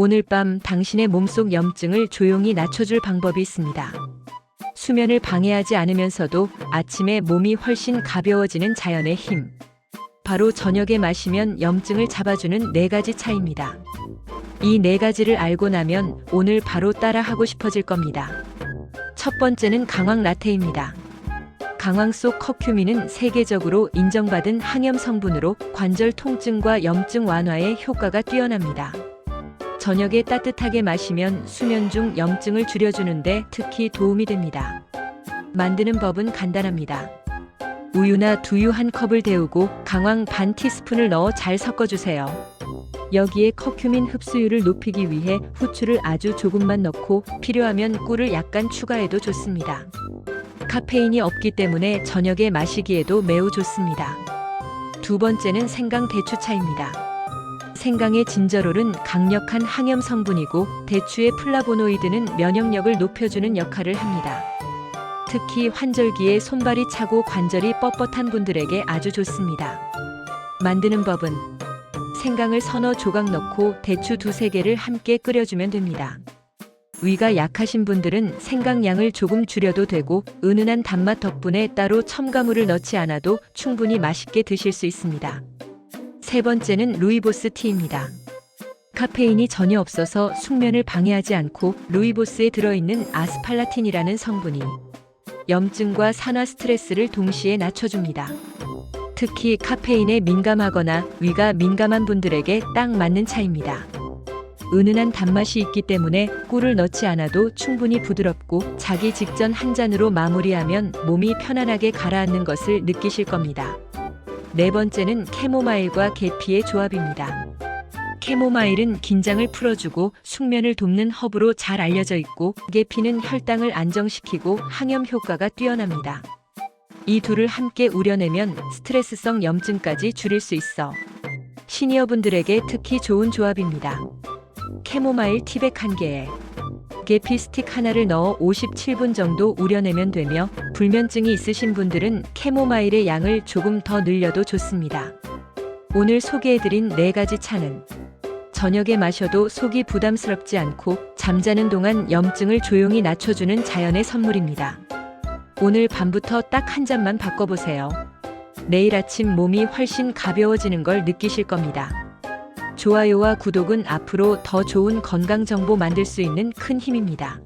오늘 밤 당신의 몸속 염증을 조용히 낮춰줄 방법이 있습니다. 수면을 방해하지 않으면서도 아침에 몸이 훨씬 가벼워지는 자연의 힘. 바로 저녁에 마시면 염증을 잡아주는 네 가지 차입니다. 이 네 가지를 알고 나면 오늘 바로 따라 하고 싶어질 겁니다. 첫 번째는 강황 라테입니다. 강황 속 커큐민은 세계적으로 인정받은 항염 성분으로 관절 통증과 염증 완화에 효과가 뛰어납니다. 저녁에 따뜻하게 마시면 수면 중 염증을 줄여주는데 특히 도움이 됩니다. 만드는 법은 간단합니다. 우유나 두유 한 컵을 데우고 강황 반 티스푼을 넣어 잘 섞어주세요. 여기에 커큐민 흡수율을 높이기 위해 후추를 아주 조금만 넣고 필요하면 꿀을 약간 추가해도 좋습니다. 카페인이 없기 때문에 저녁에 마시기에도 매우 좋습니다. 두 번째는 생강 대추차입니다. 생강의 진저롤은 강력한 항염 성분이고 대추의 플라보노이드는 면역력을 높여주는 역할을 합니다. 특히 환절기에 손발이 차고 관절이 뻣뻣한 분들에게 아주 좋습니다. 만드는 법은 생강을 서너 조각 넣고 대추 두세 개를 함께 끓여주면 됩니다. 위가 약하신 분들은 생강 양을 조금 줄여도 되고 은은한 단맛 덕분에 따로 첨가물을 넣지 않아도 충분히 맛있게 드실 수 있습니다. 세 번째는 루이보스 티입니다. 카페인이 전혀 없어서 숙면을 방해하지 않고 루이보스에 들어있는 아스팔라틴이라는 성분이 염증과 산화 스트레스를 동시에 낮춰줍니다. 특히 카페인에 민감하거나 위가 민감한 분들에게 딱 맞는 차입니다. 은은한 단맛이 있기 때문에 꿀을 넣지 않아도 충분히 부드럽고 자기 직전 한 잔으로 마무리하면 몸이 편안하게 가라앉는 것을 느끼실 겁니다. 네 번째는 캐모마일과 계피의 조합입니다. 캐모마일은 긴장을 풀어주고 숙면을 돕는 허브로 잘 알려져 있고 계피는 혈당을 안정시키고 항염 효과가 뛰어납니다. 이 둘을 함께 우려내면 스트레스성 염증까지 줄일 수 있어 시니어분들에게 특히 좋은 조합입니다. 캐모마일 티백 한 개에 계피 스틱 하나를 넣어 57분 정도 우려내면 되며 불면증이 있으신 분들은 캐모마일의 양을 조금 더 늘려도 좋습니다. 오늘 소개해드린 네 가지 차는 저녁에 마셔도 속이 부담스럽지 않고 잠자는 동안 염증을 조용히 낮춰주는 자연의 선물입니다. 오늘 밤부터 딱 한 잔만 바꿔보세요. 내일 아침 몸이 훨씬 가벼워지는 걸 느끼실 겁니다. 좋아요와 구독은 앞으로 더 좋은 건강 정보 만들 수 있는 큰 힘입니다.